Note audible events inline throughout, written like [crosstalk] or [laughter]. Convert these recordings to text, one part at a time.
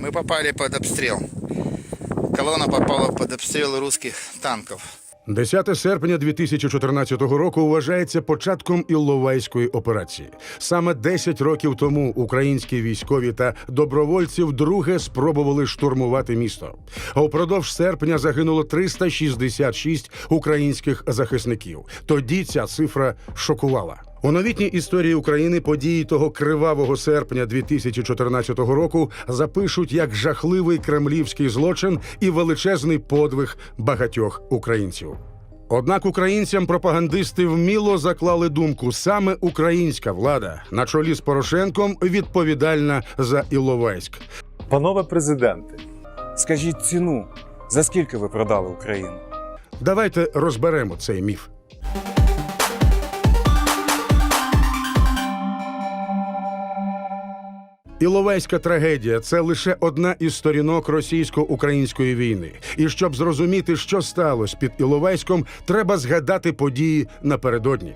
Мы попали под обстрел. Колонна попала под обстрел русских танков. 10 серпня 2014 року вважається початком Ілловайської операції. Саме 10 років тому українські військові та добровольці вдруге спробували штурмувати місто. А упродовж серпня загинуло 366 українських захисників. Тоді ця цифра шокувала. У новітній історії України події того кривавого серпня 2014 року запишуть як жахливий кремлівський злочин і величезний подвиг багатьох українців. Однак українцям пропагандисти вміло заклали думку: саме українська влада на чолі з Порошенком відповідальна за Іловайськ. Панове президенти, скажіть ціну, за скільки ви продали Україну? Давайте розберемо цей міф. Іловайська трагедія це лише одна із сторінок російсько-української війни. І щоб зрозуміти, що сталося під Іловайськом, треба згадати події напередодні.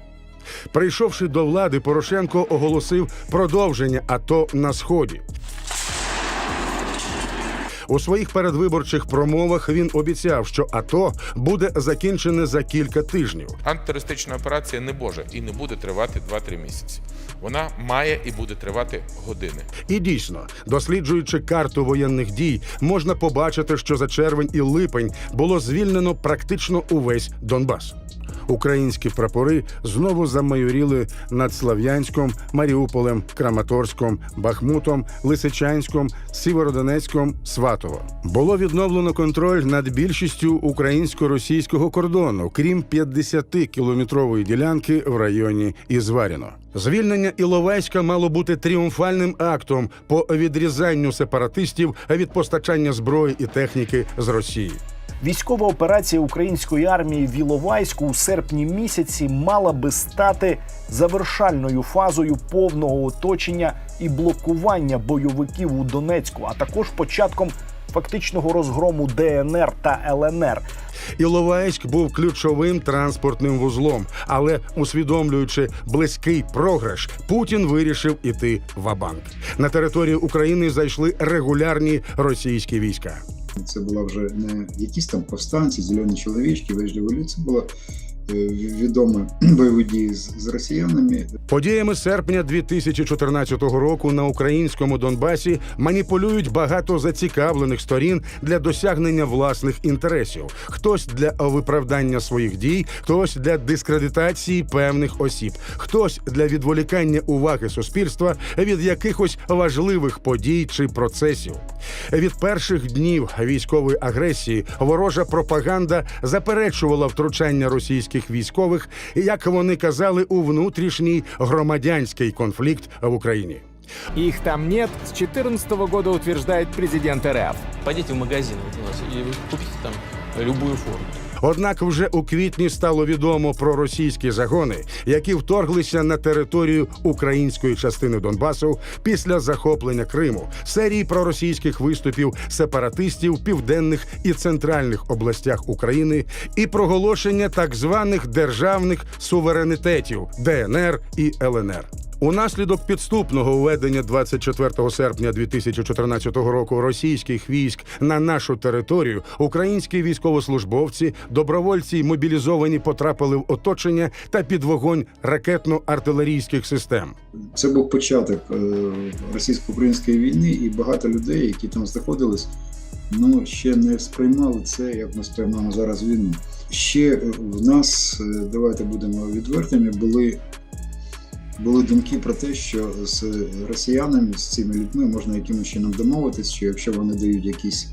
Прийшовши до влади, Порошенко оголосив продовження АТО на сході. У своїх передвиборчих промовах він обіцяв, що АТО буде закінчене за кілька тижнів. Антитерористична операція не може і не буде тривати 2-3 місяці. Вона має і буде тривати години. І дійсно, досліджуючи карту воєнних дій, можна побачити, що за червень і липень було звільнено практично увесь Донбас. Українські прапори знову замайоріли над Слав'янськом, Маріуполем, Краматорськом, Бахмутом, Лисичанськом, Сіверодонецьком, Сватово. Було відновлено контроль над більшістю українсько-російського кордону, крім 50-кілометрової ділянки в районі Ізваріно. Звільнення Іловайська мало бути тріумфальним актом по відрізанню сепаратистів від постачання зброї і техніки з Росії. Військова операція української армії в Іловайську у серпні місяці мала би стати завершальною фазою повного оточення і блокування бойовиків у Донецьку, а також початком фактичного розгрому ДНР та ЛНР. Іловайськ був ключовим транспортним вузлом, але усвідомлюючи близький програш, Путін вирішив іти в банк На територію України зайшли регулярні російські війська. Це була вже не якісь там повстанці, зелені чоловічки, вежді волі. Це була е, відома [clears throat] бойові дії з, з росіянами. Подіями серпня 2014 року на українському Донбасі маніпулюють багато зацікавлених сторін для досягнення власних інтересів. Хтось для виправдання своїх дій, хтось для дискредитації певних осіб, хтось для відволікання уваги суспільства від якихось важливих подій чи процесів. Від перших днів військової агресії ворожа пропаганда заперечувала втручання російських військових, як вони казали, у внутрішній громадянський конфлікт в Україні. Их там нет, с 2014 года утверждает президент РФ. Пойдите в магазин вот у нас и купите там любую форму. Однак вже у квітні стало відомо про російські загони, які вторглися на територію української частини Донбасу після захоплення Криму, серії проросійських виступів сепаратистів південних і центральних областях України і проголошення так званих державних суверенітетів ДНР і ЛНР. Унаслідок підступного введення 24 серпня 2014 року російських військ на нашу територію українські військовослужбовці, добровольці й мобілізовані потрапили в оточення та під вогонь ракетно-артилерійських систем. Це був початок е, російсько-української війни, і багато людей, які там знаходились, ну ще не сприймали це, як ми сприймаємо зараз війну. Ще в нас, е, давайте будемо відвертими, були. Були думки про те, що з росіянами, з цими людьми можна якимось чином домовитись, що якщо вони дають якісь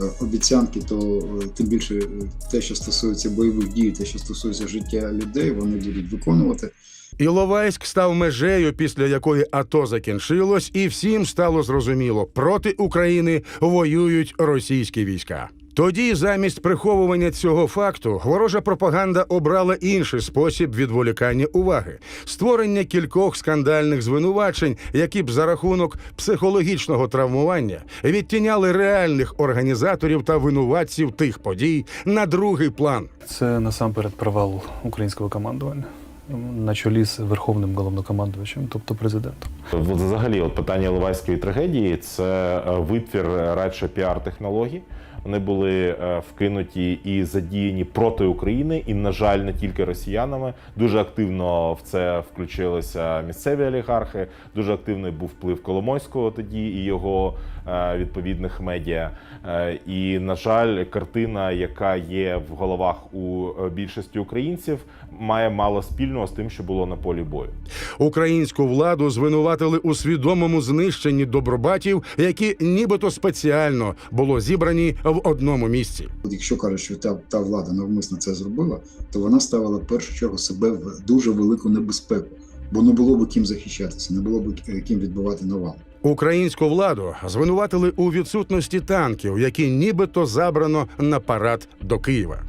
е, обіцянки, то е, тим більше е, те, що стосується бойових дій, те, що стосується життя людей, вони будуть виконувати. Іловайськ став межею, після якої АТО закінчилось, і всім стало зрозуміло, проти України воюють російські війська. Тоді, замість приховування цього факту, ворожа пропаганда обрала інший спосіб відволікання уваги створення кількох скандальних звинувачень, які б за рахунок психологічного травмування відтіняли реальних організаторів та винуватців тих подій на другий план. Це насамперед провал українського командування. на чолі з верховним головнокомандувачем, тобто президентом. Взагалі, от питання Ливайської трагедії це е, витвір радше піар-технологій. Вони були е, вкинуті і задіяні проти України, і, на жаль, не тільки росіянами. Дуже активно в це включилися місцеві олігархи. Дуже активний був вплив Коломойського тоді і його відповідних медіа. Е, І, на жаль, картина, яка є в головах у е, більшості українців, має мало спільного з тим, що було на полі бою. Українську владу звинуватили у свідомому знищенні добробатів, які нібито спеціально було зібрані в одному місці. Якщо кажуть, що та, та влада навмисно це зробила, то вона ставила в першу чергу себе в дуже велику небезпеку, бо не було б ким захищатися, не було б е, ким відбивати навал. Українську владу звинуватили у відсутності танків, які нібито забрано на парад до Києва.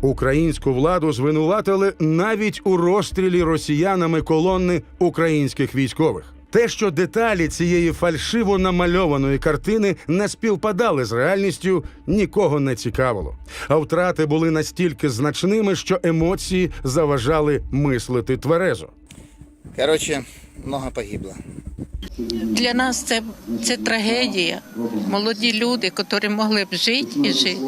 Українську владу звинуватили навіть у розстрілі росіянами колонни українських військових. Те, що деталі цієї фальшиво намальованої картини не співпадали з реальністю, нікого не цікавило. А втрати були настільки значними, що емоції заважали мислити тверезо. Коротше, много погибло. Для нас це, це трагедія. Молоді люди, які могли б жити і жити.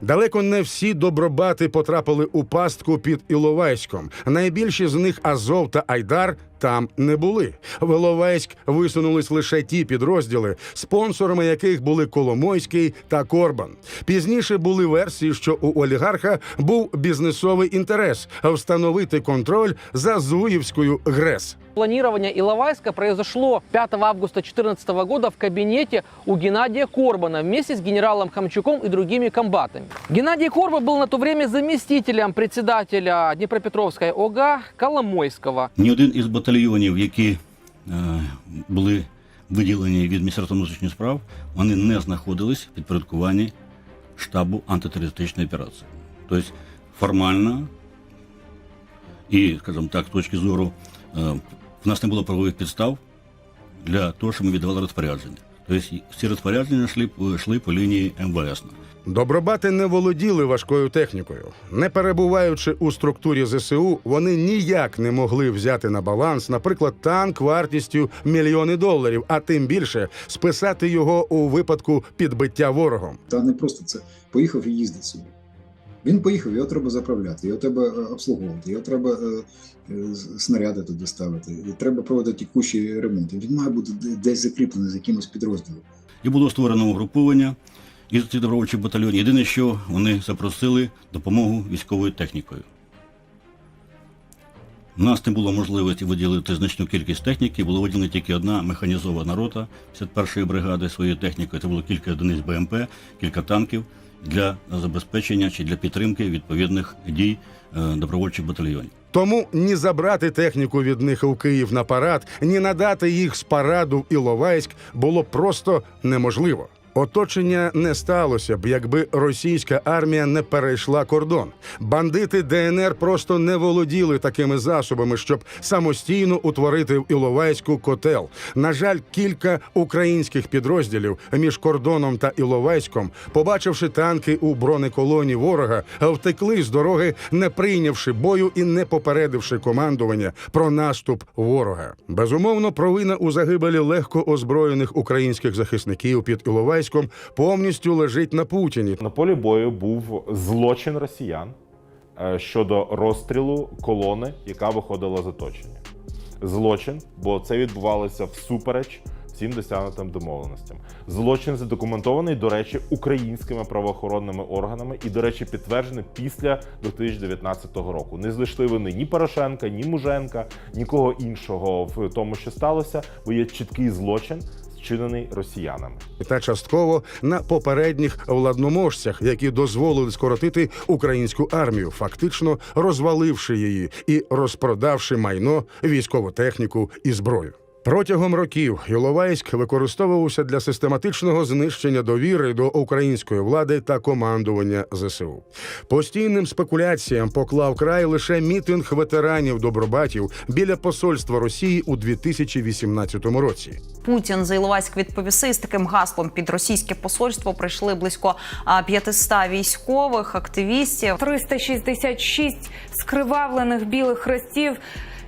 Далеко не всі добробати потрапили у пастку під Іловайськом. Найбільші з них Азов та Айдар там не були. В Іловайськ висунулись лише ті підрозділи, спонсорами яких були Коломойський та Корбан. Пізніше були версії, що у олігарха був бізнесовий інтерес встановити контроль за Зуївською ГРЕС. Планирование Иловайска произошло 5 августа 2014 года в кабинете у Геннадия Корбана вместе с генералом Хамчуком и другими комбатами. Геннадий Корба был на то время заместителем председателя Днепропетровской ОГА Коломойского. Ні один із батальйонів, які е, були виділені від Міністерства внутрішніх справ, вони не знаходились в підпорядкуванні штабу антитерористичної операції. Тобто формально і, скажімо так, з точки зору, е, в нас не було правових підстав для того, щоб ми віддавали розпорядження. Тобто всі розпорядження шли, шли по лінії МВС. Добробати не володіли важкою технікою. Не перебуваючи у структурі ЗСУ, вони ніяк не могли взяти на баланс, наприклад, танк вартістю мільйони доларів, а тим більше списати його у випадку підбиття ворогом. Та не просто це поїхав і їздить собі. Він поїхав, його треба заправляти, його треба е, обслуговувати, його треба е, е, снаряди туди ставити, треба проводити текущі ремонти. Він має бути десь закріплений з якимось підрозділом. І було створено угруповання із цих добровольчих батальйонів. Єдине, що вони запросили допомогу військовою технікою. У нас не було можливості виділити значну кількість техніки, було виділена тільки одна механізована рота 51-ї бригади своєю технікою. Це було кілька одиниць БМП, кілька танків для забезпечення чи для підтримки відповідних дій е, добровольчих батальйонів. Тому ні забрати техніку від них у Київ на парад, ні надати їх з параду в Іловайськ було просто неможливо. Оточення не сталося б, якби російська армія не перейшла кордон. Бандити ДНР просто не володіли такими засобами, щоб самостійно утворити в Іловайську котел. На жаль, кілька українських підрозділів між кордоном та Іловайськом, побачивши танки у бронеколоні ворога, втекли з дороги, не прийнявши бою і не попередивши командування про наступ ворога. Безумовно, провина у загибелі легко озброєних українських захисників під Іловайськом повністю лежить на Путіні. На полі бою був злочин росіян е, щодо розстрілу колони, яка виходила з оточення. Злочин, бо це відбувалося всупереч всім досягнутим домовленостям. Злочин задокументований, до речі, українськими правоохоронними органами і, до речі, підтверджений після 2019 року. Не знайшли вони ні Порошенка, ні Муженка, нікого іншого в тому, що сталося, бо є чіткий злочин, вчинений росіянами. та частково на попередніх владноможцях, які дозволили скоротити українську армію, фактично розваливши її і розпродавши майно, військову техніку і зброю. Протягом років Іловайськ використовувався для систематичного знищення довіри до української влади та командування ЗСУ. Постійним спекуляціям поклав край лише мітинг ветеранів добробатів біля посольства Росії у 2018 році. Путін за Іловайськ відповіси з таким гаслом під російське посольство прийшли близько а, 500 військових активістів. 366 скривавлених білих хрестів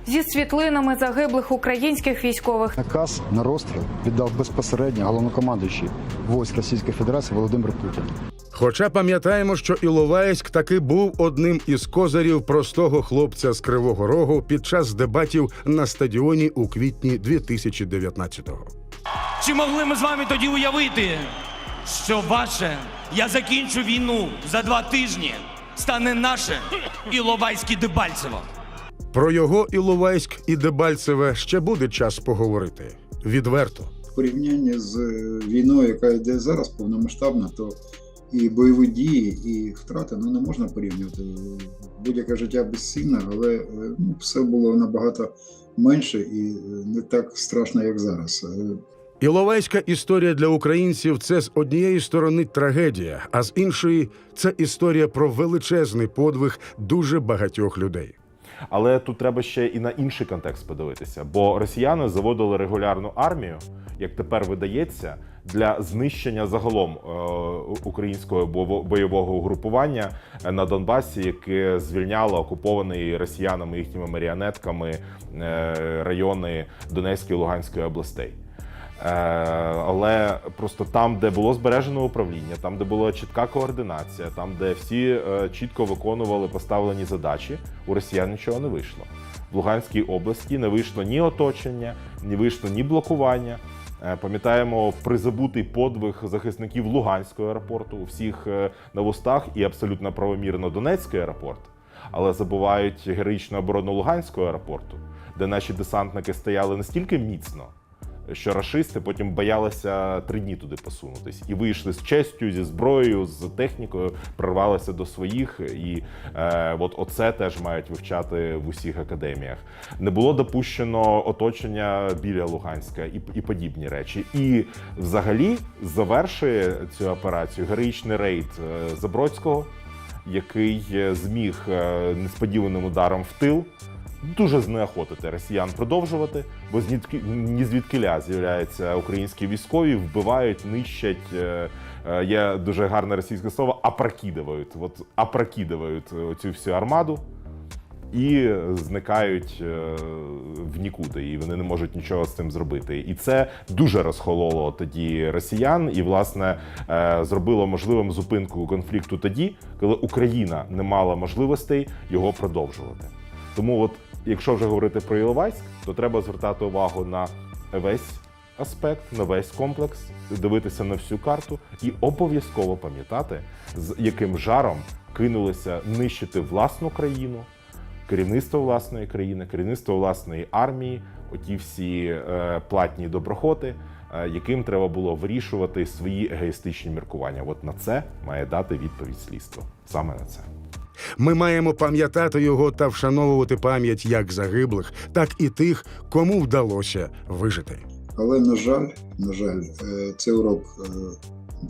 зі світлинами загиблих українських військових. Наказ на розстріл віддав безпосередньо головнокомандуючий військ Російської Федерації Володимир Путін. Хоча пам'ятаємо, що Іловайськ таки був одним із козирів простого хлопця з Кривого Рогу під час дебатів на стадіоні у квітні 2019-го. Чи могли ми з вами тоді уявити, що ваше я закінчу війну за два тижні стане наше Іловайське Дебальцево? Про його Іловайськ і Дебальцеве ще буде час поговорити відверто. В порівнянні з е, війною, яка йде зараз повномасштабна, то і бойові дії, і втрати ну не можна порівнювати. Будь-яке життя безцінне, але е, ну, все було набагато менше і е, не так страшно, як зараз. Іловайська історія для українців це з однієї сторони трагедія, а з іншої це історія про величезний подвиг дуже багатьох людей. Але тут треба ще і на інший контекст подивитися, бо росіяни заводили регулярну армію, як тепер видається, для знищення загалом е, українського бойового угрупування е, на Донбасі, яке звільняло окуповані росіянами їхніми маріонетками е, райони Донецької і Луганської областей. Е, Але просто там, де було збережено управління, там, де була чітка координація, там, де всі е, чітко виконували поставлені задачі, у росіян нічого не вийшло. В Луганській області не вийшло ні оточення, не вийшло ні блокування. Е, Пам'ятаємо призабутий подвиг захисників Луганського аеропорту у всіх на вустах і абсолютно правомірно Донецький аеропорт, але забувають героїчну оборону Луганського аеропорту, де наші десантники стояли настільки міцно, що рашисти потім боялися три дні туди посунутись і вийшли з честю, зі зброєю, з технікою, прорвалися до своїх. І е, от оце теж мають вивчати в усіх академіях. Не було допущено оточення біля Луганська і, і подібні речі. І взагалі завершує цю операцію героїчний рейд е, Забродського, який е, зміг е, несподіваним ударом в тил дуже знеохотити росіян продовжувати, бо звідки ні звідкиля з'являються українські військові, вбивають, нищать. е, е, Є дуже гарне російське слово апрокидують. От апрокидують цю всю армаду і зникають е, в нікуди, і вони не можуть нічого з цим зробити. І це дуже розхололо тоді росіян, і власне зробило можливим зупинку конфлікту тоді, коли Україна не мала можливостей його продовжувати. Тому, от, якщо вже говорити про Іловайськ, то треба звертати увагу на весь аспект, на весь комплекс, дивитися на всю карту і обов'язково пам'ятати, з яким жаром кинулися нищити власну країну, керівництво власної країни, керівництво власної армії, оті всі е, платні доброхоти, е, яким треба було вирішувати свої егоїстичні міркування. От на це має дати відповідь слідство. Саме на це. Ми маємо пам'ятати його та вшановувати пам'ять як загиблих, так і тих, кому вдалося вижити. Але, на жаль, на жаль, е, цей урок е,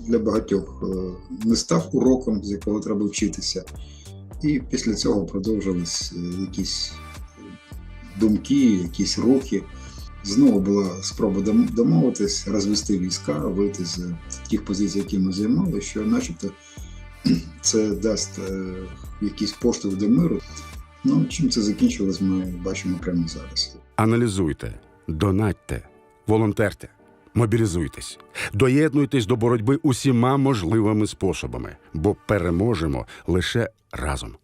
для багатьох е, не став уроком, з якого треба вчитися. І після цього продовжились якісь думки, якісь рухи. Знову була спроба домовитись, розвести війська, вийти з тих позицій, які ми займали, що начебто [clears throat] це дасть якийсь поштовх до миру. Ну, чим це закінчилось, ми бачимо прямо зараз. Аналізуйте, донатьте, волонтерте, мобілізуйтесь, доєднуйтесь до боротьби усіма можливими способами, бо переможемо лише разом.